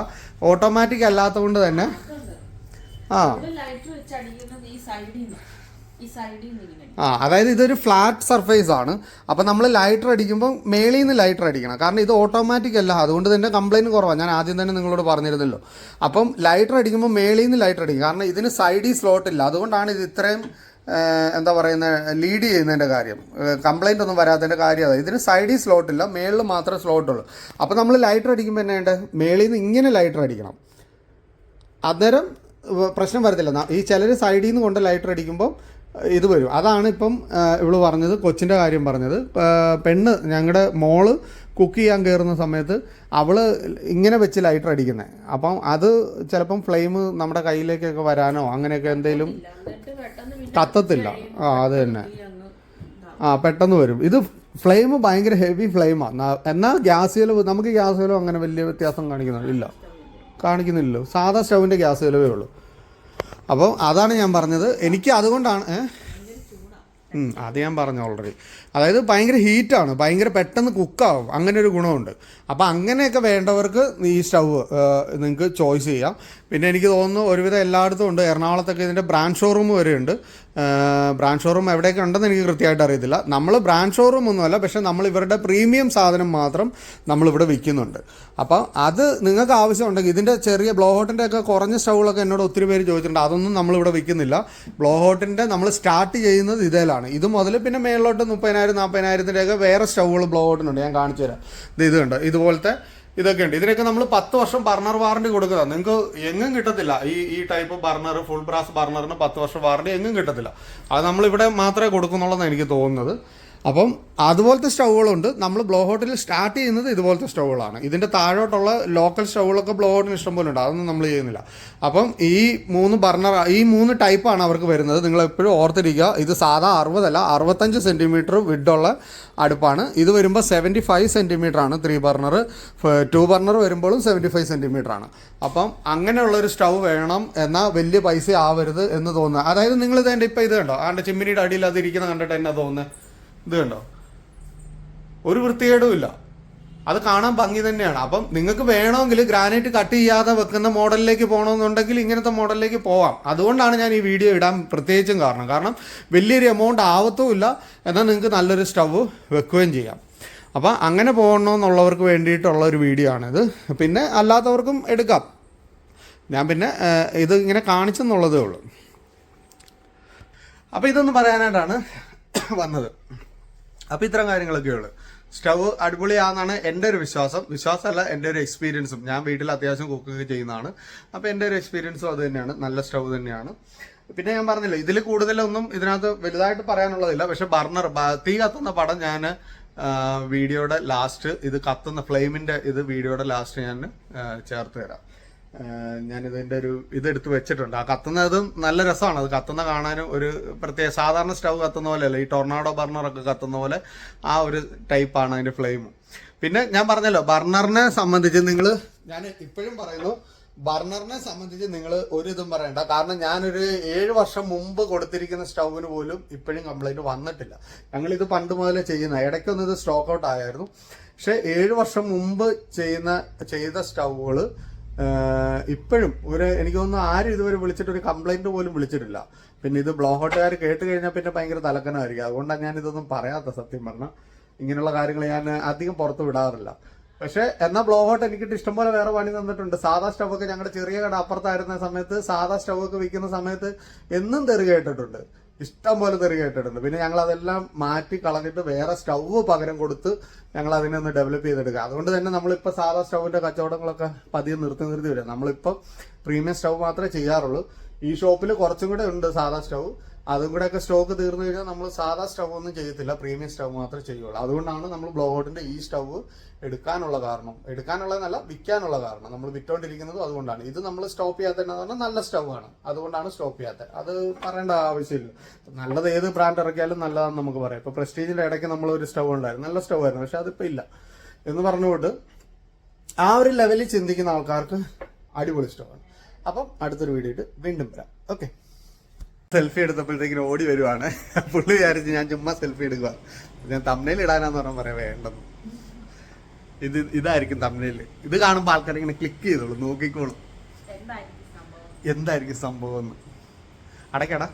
ഓട്ടോമാറ്റിക് അല്ലാത്ത കൊണ്ട് തന്നെ. ആ. ആ അതായത് ഇതൊരു ഫ്ലാറ്റ് സർഫേസ് ആണ്. അപ്പോൾ നമ്മൾ ലൈറ്റർ അടിക്കുമ്പോൾ മേളിൽ നിന്ന് ലൈറ്റർ അടിക്കണം. കാരണം ഇത് ഓട്ടോമാറ്റിക് അല്ല. അതുകൊണ്ട് തന്നെ കംപ്ലയിന്റ് കുറവാണ് ഞാൻ ആദ്യം തന്നെ നിങ്ങളോട് പറഞ്ഞിരുന്നല്ലോ. അപ്പം ലൈറ്റർ അടിക്കുമ്പോൾ മേളിൽ നിന്ന് ലൈറ്റർ അടിക്കും. കാരണം ഇതിന് സൈഡിൽ സ്ലോട്ട് ഇല്ല. അതുകൊണ്ടാണ് ഇത് ഇത്രയും എന്താ പറയുന്നത് ലീഡ് ചെയ്യുന്നതിന്റെ കാര്യം. കംപ്ലൈന്റ് ഒന്നും വരാത്തതിന്റെ കാര്യം അതാണ് ഇതിന് സൈഡിൽ സ്ലോട്ട് ഇല്ല. മേളിൽ മാത്രമേ സ്ലോട്ട് ഉള്ളൂ. അപ്പോൾ നമ്മൾ ലൈറ്റർ അടിക്കുമ്പോൾ എന്നാ വേണ്ടത് മേളിൽ നിന്ന് ഇങ്ങനെ ലൈറ്റർ അടിക്കണം. അന്നേരം പ്രശ്നം വരത്തില്ല. ഈ ചിലർ സൈഡിൽ നിന്ന് കൊണ്ട് ലൈറ്റർ അടിക്കുമ്പോൾ ഇത് വരും. അതാണ് ഇപ്പം ഇവൾ പറഞ്ഞത് കൊച്ചിന്റെ കാര്യം പറഞ്ഞത്. പെണ്ണ് ഞങ്ങളുടെ മോൾ കുക്ക് ചെയ്യാൻ കയറുന്ന സമയത്ത് അവൾ ഇങ്ങനെ വെച്ച് ലൈറ്റർ അടിക്കുന്നത് അപ്പം അത് ചിലപ്പം ഫ്ലെയിം നമ്മുടെ കയ്യിലേക്കൊക്കെ വരാനോ അങ്ങനെയൊക്കെ എന്തെങ്കിലും കത്തത്തില്ല. ആ അത് തന്നെ. ആ പെട്ടെന്ന് വരും. ഇത് ഫ്ലെയിം ഭയങ്കര ഹെവി ഫ്ലെയിമാണ് എന്നാൽ ഗ്യാസ് ചിലവ് നമുക്ക് ഗ്യാസ് ചിലവ് അങ്ങനെ വലിയ വ്യത്യാസം കാണിക്കുന്നില്ല കാണിക്കുന്നില്ലല്ലോ. സാധാ സ്റ്റൗവിന്റെ ഗ്യാസ് ചിലവേ ഉള്ളൂ. അപ്പോൾ അതാണ് ഞാൻ പറഞ്ഞത്. എനിക്ക് അതുകൊണ്ടാണ്? അത് ഞാൻ പറഞ്ഞു ഓൾറെഡി അതായത് ഭയങ്കര ഹീറ്റാണ് ഭയങ്കര പെട്ടെന്ന് കുക്കാവും അങ്ങനെ ഒരു ഗുണമുണ്ട്. അപ്പോൾ അങ്ങനെയൊക്കെ വേണ്ടവർക്ക് ഈ സ്റ്റവ് നിങ്ങൾക്ക് ചോയ്സ് ചെയ്യാം. പിന്നെ എനിക്ക് തോന്നുന്നു ഒരുവിധം എല്ലായിടത്തും ഉണ്ട്. എറണാകുളത്തൊക്കെ ഇതിന്റെ ബ്രാൻഡ് ഷോറൂം വരെ ഉണ്ട് ബ്രാൻഡ് ഷോറൂം എവിടെയൊക്കെ ഉണ്ടെന്ന് എനിക്ക് കൃത്യമായിട്ട് അറിയത്തില്ല. നമ്മൾ ബ്രാൻഡ് ഷോറൂം ഒന്നുമല്ല പക്ഷേ നമ്മൾ ഇവരുടെ പ്രീമിയം സാധനം മാത്രം നമ്മളിവിടെ വിൽക്കുന്നുണ്ട്. അപ്പോൾ അത് നിങ്ങൾക്ക് ആവശ്യമുണ്ടെങ്കിൽ ഇതിന്റെ ചെറിയ ബ്ലോ ഹോട്ടിന്റെ ഒക്കെ കുറഞ്ഞ സ്റ്റൗകളൊക്കെ എന്നോട് ഒത്തിരി പേര് ചോദിച്ചിട്ടുണ്ട്. അതൊന്നും നമ്മളിവിടെ വിൽക്കുന്നില്ല. ബ്ലോ ഹോട്ടിന്റെ നമ്മൾ സ്റ്റാർട്ട് ചെയ്യുന്നത് ഇതേലാണ്. ഇത് മുതൽ പിന്നെ മേളിലോട്ട് മുപ്പതിനായിരം നാൽപ്പതിനായിരത്തിന്റെയൊക്കെ വേറെ സ്റ്റൗകൾ ബ്ലോ ഹോട്ടിനുണ്ട് ഞാൻ കാണിച്ചു തരാം ഇത് കണ്ടോ? ഇതുപോലത്തെ ഇതൊക്കെ ഉണ്ട്. ഇതിനൊക്കെ നമ്മൾ പത്ത് വർഷം ബർണർ വാറണ്ടി കൊടുക്കുക. നിങ്ങൾക്ക് എങ്ങും കിട്ടത്തില്ല. ഈ ഈ ടൈപ്പ് ബർണർ ഫുൾ ബ്രാസ് ബർണറിന് പത്ത് വർഷം വാറണ്ടി എങ്ങും കിട്ടത്തില്ല. അത് നമ്മളിവിടെ മാത്രമേ കൊടുക്കുന്നുള്ളതെന്ന് എനിക്ക് തോന്നുന്നത്. അപ്പം അതുപോലത്തെ സ്റ്റൗകളുണ്ട് നമ്മൾ ബ്ലോ ഹോട്ടിൽ സ്റ്റാർട്ട് ചെയ്യുന്നത് ഇതുപോലത്തെ സ്റ്റൗകളാണ് ഇതിന്റെ താഴോട്ടുള്ള ലോക്കൽ സ്റ്റൗകളൊക്കെ ബ്ലോ ഹോട്ടിന് ഇഷ്ടംപോലെ ഉണ്ട്. അതൊന്നും നമ്മൾ ചെയ്യുന്നില്ല. അപ്പം ഈ മൂന്ന് ബർണർ ഈ മൂന്ന് ടൈപ്പാണ് അവർക്ക് വരുന്നത്. നിങ്ങൾ എപ്പോഴും ഓർത്തിരിക്കുക ഇത് സാധാ അറുപതല്ല അറുപത്തഞ്ച് സെന്റിമീറ്റർ വിഡുള്ള അടുപ്പാണ്. ഇത് വരുമ്പോൾ സെവന്റി ഫൈവ് സെന്റിമീറ്റർ ആണ് ത്രീ ബർണർ. ടു ബർണർ വരുമ്പോഴും സെവന്റി ഫൈവ് സെന്റിമീറ്റർ ആണ് അപ്പം അങ്ങനെയുള്ളൊരു സ്റ്റൗ വേണം എന്നാൽ വലിയ പൈസ ആവരുത് എന്ന് തോന്നുന്നത്. അതായത് നിങ്ങൾ ഇത് എന്റെ ഇപ്പം ഇത് കണ്ടോ? ആണ്ട് ചിമ്മിനിയുടെ അടിയിൽ അത് ഇരിക്കുന്ന കണ്ടിട്ട് എന്നാ തോന്നുന്നത്? ഇത് കണ്ടോ? ഒരു വൃത്തികേടും ഇല്ല. അത് കാണാൻ ഭംഗി തന്നെയാണ്. അപ്പം നിങ്ങൾക്ക് വേണമെങ്കിൽ ഗ്രാനൈറ്റ് കട്ട് ചെയ്യാതെ വെക്കുന്ന മോഡലിലേക്ക് പോകണമെന്നുണ്ടെങ്കിൽ ഇങ്ങനത്തെ മോഡലിലേക്ക് പോവാം. അതുകൊണ്ടാണ് ഞാൻ ഈ വീഡിയോ ഇടാൻ പ്രത്യേകിച്ചും കാരണം. കാരണം വലിയൊരു എമൗണ്ട് ആവത്തുമില്ല എന്നാൽ നിങ്ങൾക്ക് നല്ലൊരു സ്റ്റവ് വെക്കുകയും ചെയ്യാം. അപ്പം അങ്ങനെ പോകണമെന്നുള്ളവർക്ക് വേണ്ടിയിട്ടുള്ള ഒരു വീഡിയോ ആണിത്. പിന്നെ അല്ലാത്തവർക്കും എടുക്കാം. ഞാൻ പിന്നെ ഇത് ഇങ്ങനെ കാണിച്ചെന്നുള്ളതേ ഉള്ളൂ. അപ്പം ഇതൊന്ന് പറയാനായിട്ടാണ് വന്നത്. അപ്പോൾ ഇത്തരം കാര്യങ്ങളൊക്കെയുള്ളു സ്റ്റവ് അടിപൊളിയാണെന്നാണ് എന്റെ ഒരു വിശ്വാസം. വിശ്വാസമല്ല എന്റെ ഒരു എക്സ്പീരിയൻസും ഞാൻ വീട്ടിൽ അത്യാവശ്യം കുക്കൊക്കെ ചെയ്യുന്നതാണ്. അപ്പോൾ എന്റെ ഒരു എക്സ്പീരിയൻസും അത് തന്നെയാണ്. നല്ല സ്റ്റവ് തന്നെയാണ്. പിന്നെ ഞാൻ പറഞ്ഞില്ല ഇതിൽ കൂടുതലൊന്നും ഇതിനകത്ത് വലുതായിട്ട് പറയാനുള്ളതില്ല. പക്ഷെ ബർണർ തീ കത്തുന്ന പടം ഞാൻ വീഡിയോയുടെ ലാസ്റ്റ് ഇത് കത്തുന്ന ഫ്ലെയിമിന്റെ ഇത് വീഡിയോയുടെ ലാസ്റ്റ് ഞാൻ ചേർത്ത് തരാം. ഞാനിതിന്റെ ഒരു ഇതെടുത്ത് വെച്ചിട്ടുണ്ട്. ആ കത്തുന്നതും നല്ല രസമാണ്. അത് കത്തുന്ന കാണാനും ഒരു പ്രത്യേക സാധാരണ സ്റ്റവ് കത്തുന്ന പോലെയല്ല ഈ ടൊർണാഡോ ബർണറൊക്കെ കത്തുന്ന പോലെ ആ ഒരു ടൈപ്പാണ് അതിന്റെ ഫ്ലെയിം. പിന്നെ ഞാൻ പറഞ്ഞല്ലോ ബർണറിനെ സംബന്ധിച്ച് നിങ്ങൾ ഞാൻ ഇപ്പോഴും പറയുന്നു ബർണറിനെ സംബന്ധിച്ച് നിങ്ങൾ ഒരു ഇതും പറയണ്ട. കാരണം ഞാനൊരു ഏഴ് വർഷം മുമ്പ് കൊടുത്തിരിക്കുന്ന സ്റ്റൗവിന് പോലും ഇപ്പോഴും കംപ്ലൈന്റ് വന്നിട്ടില്ല. ഞങ്ങളിത് പണ്ട് മുതലേ ചെയ്യുന്ന ഇടയ്ക്കൊന്നും ഇത് സ്റ്റോക്ക് ഔട്ട് ആയായിരുന്നു. പക്ഷേ ഏഴ് വർഷം മുമ്പ് ചെയ്യുന്ന ചെയ്ത സ്റ്റൗകൾ ഇപ്പോഴും ഒരു എനിക്ക് തോന്നുന്നു ആരും ഇതുവരെ വിളിച്ചിട്ട് ഒരു കംപ്ലൈന്റ് പോലും വിളിച്ചിട്ടില്ല. പിന്നെ ഇത് ബ്ലോ ഹോട്ടുകാർ കേട്ട് കഴിഞ്ഞാൽ പിന്നെ ഭയങ്കര തലക്കനമായിരിക്കും. അതുകൊണ്ടാണ് ഞാൻ ഇതൊന്നും പറയാത്ത സത്യം പറഞ്ഞാൽ ഇങ്ങനെയുള്ള കാര്യങ്ങൾ ഞാൻ അധികം പുറത്ത് വിടാറില്ല. പക്ഷെ എന്നാ ബ്ലോ ഹോട്ട് എനിക്കിട്ട് ഇഷ്ടംപോലെ വേറെ പണി തന്നിട്ടുണ്ട്. സാധാ സ്റ്റൗവൊക്കെ ഞങ്ങളുടെ ചെറിയ കട അപ്പുറത്തായിരുന്ന സമയത്ത് സാധാ സ്റ്റൗവൊക്കെ വിൽക്കുന്ന സമയത്ത് എന്നും തെറി കേട്ടിട്ടുണ്ട്. ഇഷ്ടം പോലെ തെറി പിന്നെ ഞങ്ങൾ അതെല്ലാം മാറ്റി കളഞ്ഞിട്ട് വേറെ സ്റ്റൗവ് പകരം കൊടുത്ത് ഞങ്ങൾ അതിനെ ഒന്ന് ഡെവലപ്പ് ചെയ്തെടുക്കുക. അതുകൊണ്ട് തന്നെ നമ്മളിപ്പോൾ സാധാ സ്റ്റൗവിന്റെ കച്ചവടങ്ങളൊക്കെ പതിയെ നിർത്തി നിർത്തി വരിക. നമ്മളിപ്പോൾ പ്രീമിയം സ്റ്റൗ മാത്രമേ ചെയ്യാറുള്ളൂ. ഈ ഷോപ്പിൽ കുറച്ചും കൂടെ ഉണ്ട് സാധാ സ്റ്റൗ. അതും കൂടെ ഒക്കെ സ്റ്റോക്ക് തീർന്നു കഴിഞ്ഞാൽ നമ്മൾ സാധാ സ്റ്റൗ ഒന്നും ചെയ്യത്തില്ല. പ്രീമിയം സ്റ്റൗ മാത്രമേ ചെയ്യുള്ളൂ. അതുകൊണ്ടാണ് നമ്മൾ ബ്ലോഗോട്ടിന്റെ ഈ സ്റ്റൗ എടുക്കാനുള്ള കാരണം. എടുക്കാനുള്ളതെന്നല്ല വിൽക്കാനുള്ള കാരണം. നമ്മൾ വിറ്റോണ്ടിരിക്കുന്നതും അതുകൊണ്ടാണ്. ഇത് നമ്മൾ സ്റ്റോപ്പ് ചെയ്യാത്തതെന്ന് പറഞ്ഞാൽ നല്ല സ്റ്റവ് ആണ്. അതുകൊണ്ടാണ് സ്റ്റോപ്പ് ചെയ്യാത്തത്. അത് പറയേണ്ട ആവശ്യമില്ല. നല്ലത് ഏത് ബ്രാൻഡ് ഇറക്കിയാലും നല്ലതാണെന്ന് നമുക്ക് പറയാം. ഇപ്പൊ പ്രസ്റ്റീജിന്റെ ഇടയ്ക്ക് നമ്മൾ ഒരു സ്റ്റവ് ഉണ്ടായിരുന്നു. നല്ല സ്റ്റവ് ആയിരുന്നു. പക്ഷെ അതിപ്പോ ഇല്ല. എന്ന് പറഞ്ഞുകൊണ്ട് ആ ഒരു ലെവലിൽ ചിന്തിക്കുന്ന ആൾക്കാർക്ക് അടിപൊളി സ്റ്റവാണ് അപ്പം അടുത്തൊരു വീഡിയോ ഇട്ട് വീണ്ടും വരാം. ഓക്കെ. സെൽഫി എടുത്തപ്പോഴത്തേക്കും ഓടി വരുവാണ്. പുള്ളി വിചാരിച്ച് ഞാൻ ചുമ്മാ സെൽഫി എടുക്കുക ഞാൻ തമ്മനയിൽ ഇടാനാന്ന് പറഞ്ഞാൽ പറയാം വേണ്ടെന്ന്. ഇത് ഇതായിരിക്കും തമ്മനയിൽ ഇത് കാണുമ്പോൾ ആൾക്കാർ ഇങ്ങനെ ക്ലിക്ക് ചെയ്തോളൂ നോക്കിക്കോളൂ. എന്തായിരിക്കും സംഭവം? എന്തായിരിക്കും സംഭവം എന്ന്. അടയ്ക്കടാ.